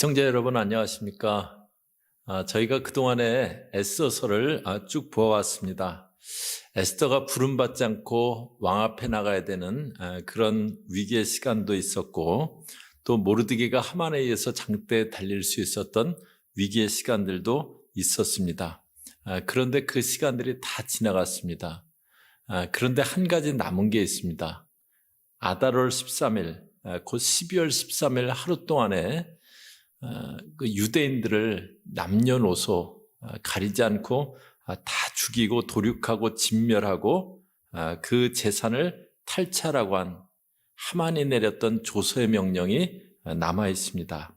시청자 여러분 안녕하십니까? 아, 저희가 그동안에 에스더서를 아, 쭉 보아왔습니다. 에스더가 부름받지 않고 왕 앞에 나가야 되는 아, 그런 위기의 시간도 있었고 또 모르드게가 하만에 의해서 장대에 달릴 수 있었던 위기의 시간들도 있었습니다. 아, 그런데 그 시간들이 다 지나갔습니다. 아, 그런데 한 가지 남은 게 있습니다. 아달월 13일, 아, 곧 12월 13일 하루 동안에 어, 그 유대인들을 남녀노소 어, 가리지 않고 아, 다 죽이고 도륙하고 진멸하고 아, 그 재산을 탈취하라고 한 하만이 내렸던 조서의 명령이 어, 남아 있습니다.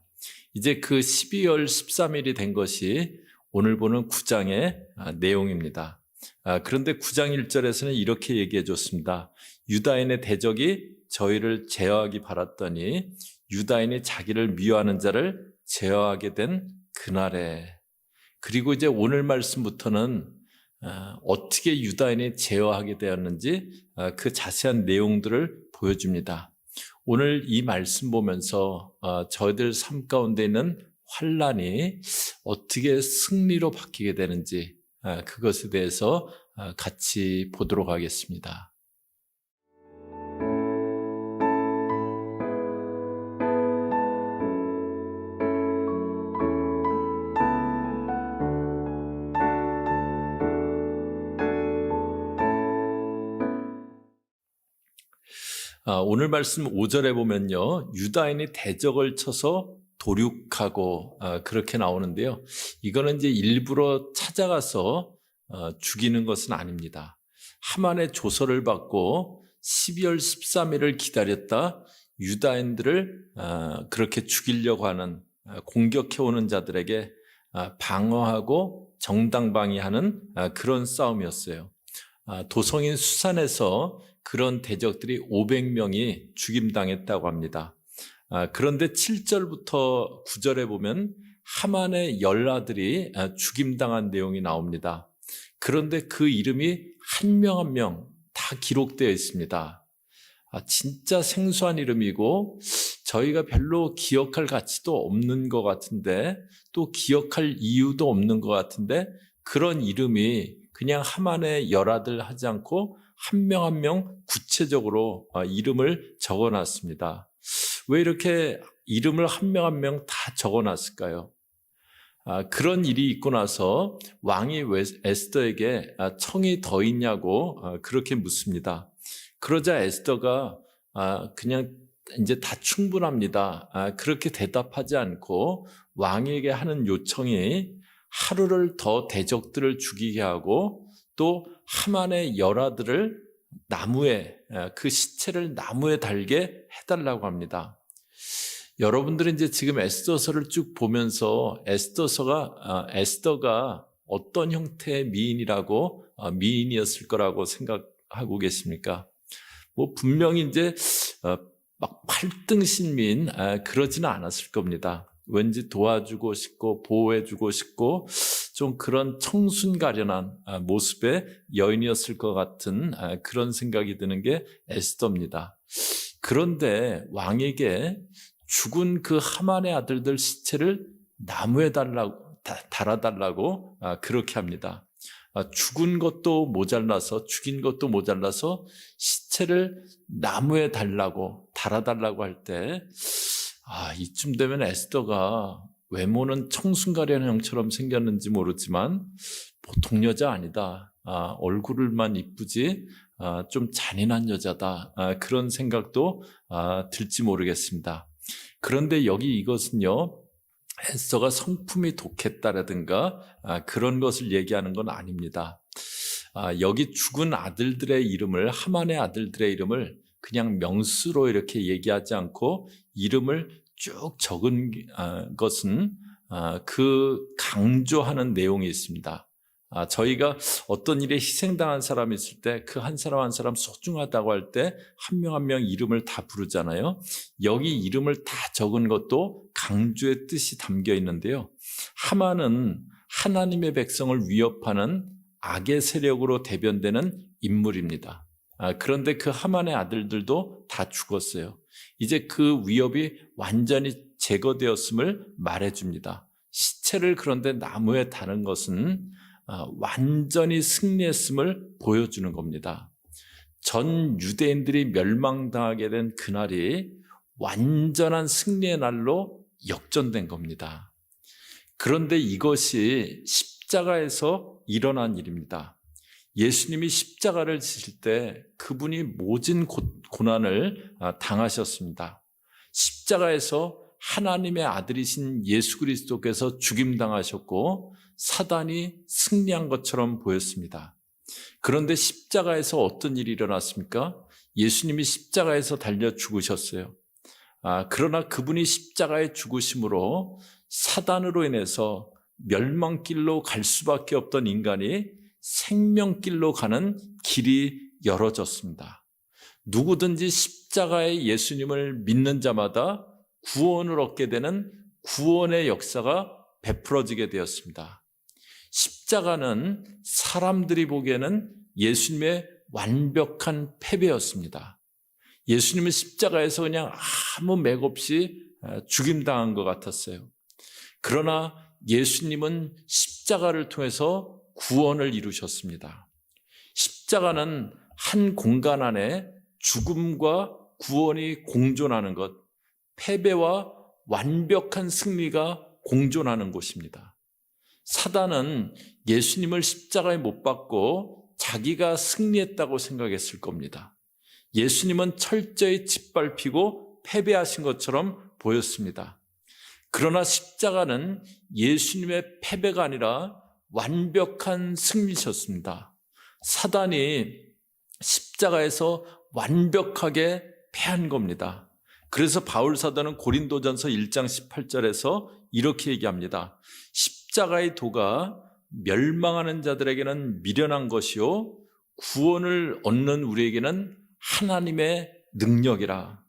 이제 그 12월 13일이 된 것이 오늘 보는 9장의 아, 내용입니다. 아, 그런데 9장 1절에서는 이렇게 얘기해 줬습니다. 유다인의 대적이 저희를 제어하기 바랐더니 유다인이 자기를 미워하는 자를 제어하게 된 그날에 그리고 이제 오늘 말씀부터는 어, 어떻게 유다인이 제어하게 되었는지 어, 그 자세한 내용들을 보여줍니다. 오늘 이 말씀 보면서 어, 저희들 삶 가운데 있는 환란이 어떻게 승리로 바뀌게 되는지 어, 그것에 대해서 어, 같이 보도록 하겠습니다. 아, 오늘 말씀 5절에 보면요. 유다인이 대적을 쳐서 도륙하고 아, 그렇게 나오는데요. 이거는 이제 일부러 찾아가서 어, 죽이는 것은 아닙니다. 하만의 조서를 받고 12월 13일을 기다렸다 유다인들을 아, 그렇게 죽이려고 하는 아, 공격해오는 자들에게 아, 방어하고 정당방위하는 아, 그런 싸움이었어요. 아, 도성인 수산에서 그런 대적들이 500명이 죽임당했다고 합니다. 아, 그런데 7절부터 9절에 보면 하만의 열라들이 아, 죽임당한 내용이 나옵니다. 그런데 그 이름이 한 명 한 명 다 기록되어 있습니다. 아, 진짜 생소한 이름이고 저희가 별로 기억할 가치도 없는 것 같은데 또 기억할 이유도 없는 것 같은데 그런 이름이 그냥 하만의 열아들 하지 않고 한 명 한 명 구체적으로 아, 이름을 적어 놨습니다. 왜 이렇게 이름을 한 명 한 명 다 적어 놨을까요? 아, 그런 일이 있고 나서 왕이 왜 에스더에게 아, 청이 더 있냐고 아, 그렇게 묻습니다. 그러자 에스더가 아, 그냥 이제 다 충분합니다. 아, 그렇게 대답하지 않고 왕에게 하는 요청이 하루를 더 대적들을 죽이게 하고 또 하만의 열아들을 나무에 그 시체를 나무에 달게 해달라고 합니다. 여러분들은 이제 지금 에스더서를 쭉 보면서 에스더서가 아, 에스더가 어떤 형태의 미인이라고 아, 미인이었을 거라고 생각하고 계십니까? 뭐 분명히 이제 어, 막 8등 신민 아, 그러지는 않았을 겁니다. 왠지 도와주고 싶고 보호해주고 싶고 좀 그런 청순가련한 아, 모습의 여인이었을 것 같은 아, 그런 생각이 드는 게 에스더입니다. 그런데 왕에게 죽은 그 하만의 아들들 시체를 나무에 달라고 달아달라고 아, 그렇게 합니다. 죽은 것도 모자라서 죽인 것도 모자라서 시체를 나무에 달라고 달아달라고 할 때 아, 이쯤 되면 에스더가 외모는 청순가련 형처럼 생겼는지 모르지만 보통 여자 아니다. 아, 얼굴만 이쁘지 아, 좀 잔인한 여자다. 아, 그런 생각도 아, 들지 모르겠습니다. 그런데 여기 이것은요. 에스더가 성품이 독했다라든가 아, 그런 것을 얘기하는 건 아닙니다. 아, 여기 죽은 아들들의 이름을 하만의 아들들의 이름을 그냥 명수로 이렇게 얘기하지 않고 이름을 쭉 적은 아, 것은 아, 그 강조하는 내용이 있습니다. 아, 저희가 어떤 일에 희생당한 사람이 있을 때 그 한 사람 한 사람 소중하다고 할 때 한 명 한 명 이름을 다 부르잖아요. 여기 이름을 다 적은 것도 강조의 뜻이 담겨 있는데요. 하만은 하나님의 백성을 위협하는 악의 세력으로 대변되는 인물입니다. 아, 그런데 그 하만의 아들들도 다 죽었어요. 이제 그 위협이 완전히 제거되었음을 말해줍니다. 시체를 그런데 나무에 다는 것은 아, 완전히 승리했음을 보여주는 겁니다. 전 유대인들이 멸망당하게 된 그날이 완전한 승리의 날로 역전된 겁니다. 그런데 이것이 십자가에서 일어난 일입니다. 예수님이 십자가를 지실 때 그분이 모진 고- 고난을 아, 당하셨습니다. 십자가에서 하나님의 아들이신 예수 그리스도께서 죽임당하셨고 사단이 승리한 것처럼 보였습니다. 그런데 십자가에서 어떤 일이 일어났습니까? 예수님이 십자가에서 달려 죽으셨어요. 아, 그러나 그분이 십자가에 죽으심으로 사단으로 인해서 멸망길로 갈 수밖에 없던 인간이 생명길로 가는 길이 열어졌습니다. 누구든지 십자가의 예수님을 믿는 자마다 구원을 얻게 되는 구원의 역사가 베풀어지게 되었습니다. 십자가는 사람들이 보기에는 예수님의 완벽한 패배였습니다. 예수님은 십자가에서 그냥 아무 맥 없이 죽임당한 것 같았어요. 그러나 예수님은 십자가를 통해서 구원을 이루셨습니다. 십자가는 한 공간 안에 죽음과 구원이 공존하는 것, 패배와 완벽한 승리가 공존하는 곳입니다. 사단은 예수님을 십자가에 못 박고 자기가 승리했다고 생각했을 겁니다. 예수님은 철저히 짓밟히고 패배하신 것처럼 보였습니다. 그러나 십자가는 예수님의 패배가 아니라 완벽한 승리셨습니다. 사단이 십자가에서 완벽하게 패한 겁니다. 그래서 바울 사도는 고린도전서 1장 18절에서 이렇게 얘기합니다. 십자가의 도가 멸망하는 자들에게는 미련한 것이요 구원을 얻는 우리에게는 하나님의 능력이라.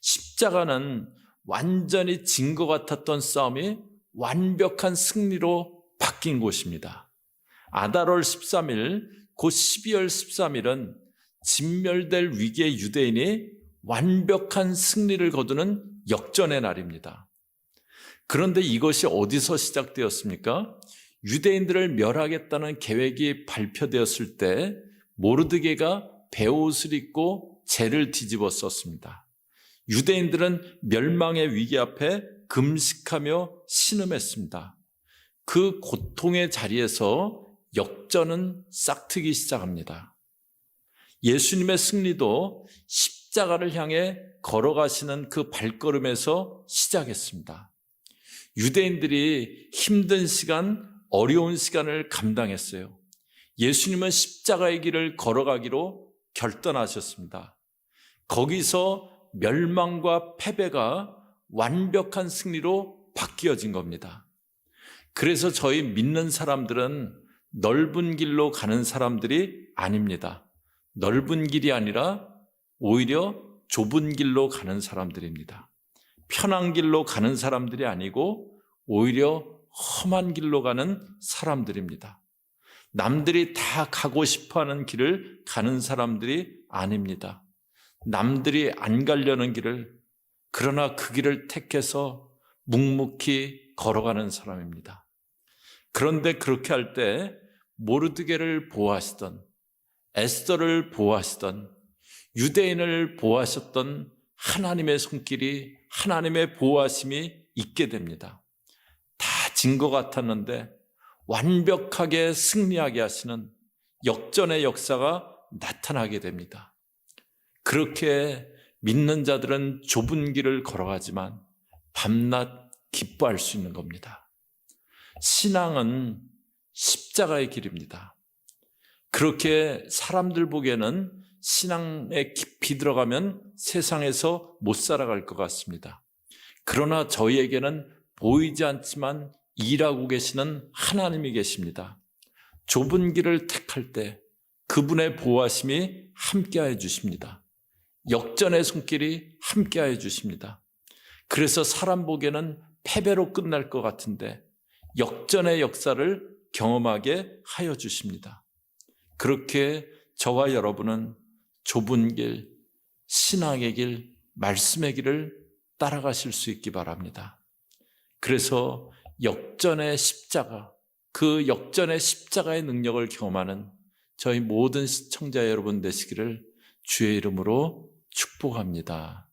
십자가는 완전히 진 것 같았던 싸움이 완벽한 승리로 바뀐 곳입니다. 아달월 13일, 곧 12월 13일은 진멸될 위기의 유대인이 완벽한 승리를 거두는 역전의 날입니다. 그런데 이것이 어디서 시작되었습니까? 유대인들을 멸하겠다는 계획이 발표되었을 때 모르드게가 베옷을 입고 죄를 뒤집어 썼습니다. 유대인들은 멸망의 위기 앞에 금식하며 신음했습니다. 그 고통의 자리에서 역전은 싹트기 시작합니다. 예수님의 승리도 십자가를 향해 걸어가시는 그 발걸음에서 시작했습니다. 유대인들이 힘든 시간, 어려운 시간을 감당했어요. 예수님은 십자가의 길을 걸어가기로 결단하셨습니다. 거기서 멸망과 패배가 완벽한 승리로 바뀌어진 겁니다. 그래서 저희 믿는 사람들은 넓은 길로 가는 사람들이 아닙니다. 넓은 길이 아니라 오히려 좁은 길로 가는 사람들입니다. 편한 길로 가는 사람들이 아니고 오히려 험한 길로 가는 사람들입니다. 남들이 다 가고 싶어 하는 길을 가는 사람들이 아닙니다. 남들이 안 가려는 길을 그러나 그 길을 택해서 묵묵히 걸어가는 사람입니다. 그런데 그렇게 할 때 모르드게를 보호하시던 에스더를 보호하시던 유대인을 보호하셨던 하나님의 손길이 하나님의 보호하심이 있게 됩니다. 다 진 것 같았는데 완벽하게 승리하게 하시는 역전의 역사가 나타나게 됩니다. 그렇게 믿는 자들은 좁은 길을 걸어가지만 밤낮 기뻐할 수 있는 겁니다. 신앙은 십자가의 길입니다. 그렇게 사람들 보기에는 신앙에 깊이 들어가면 세상에서 못 살아갈 것 같습니다. 그러나 저희에게는 보이지 않지만 일하고 계시는 하나님이 계십니다. 좁은 길을 택할 때 그분의 보호하심이 함께하여 주십니다. 역전의 손길이 함께하여 주십니다. 그래서 사람 보기에는 패배로 끝날 것 같은데 역전의 역사를 경험하게 하여 주십니다. 그렇게 저와 여러분은 좁은 길, 신앙의 길, 말씀의 길을 따라가실 수 있기 바랍니다. 그래서 역전의 십자가, 그 역전의 십자가의 능력을 경험하는 저희 모든 시청자 여러분 되시기를 주의 이름으로 축복합니다.